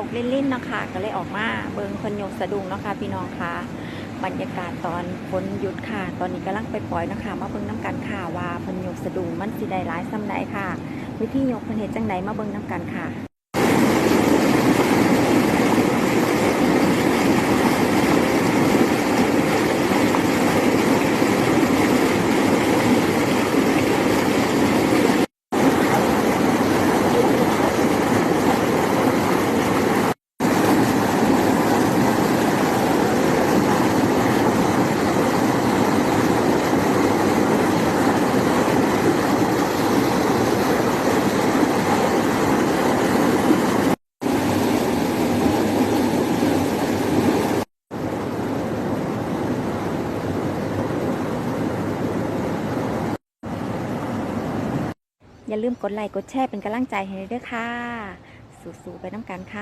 ตกเล่นๆนะคะก็เลยออกมาเบิงเพนยกสะดุงนะคะพี่น้องคะบรรยากาศตอนฝนหยุดค่ะ ตอนนี้กำลังไปปล่อยนะคะ มาเบิงน้ำกันค่ะว่าพนยกสะดุงมันสิได้ร้ายซ้ำใดค่ะ วิธียกพนเหตุจังไดมาเบิงน้ำกันค่ะ อย่าลืมกดไลค์กดแชร์เป็นกำลังใจให้ด้วยค่ะ สู้ๆไปน้ำกันค่ะ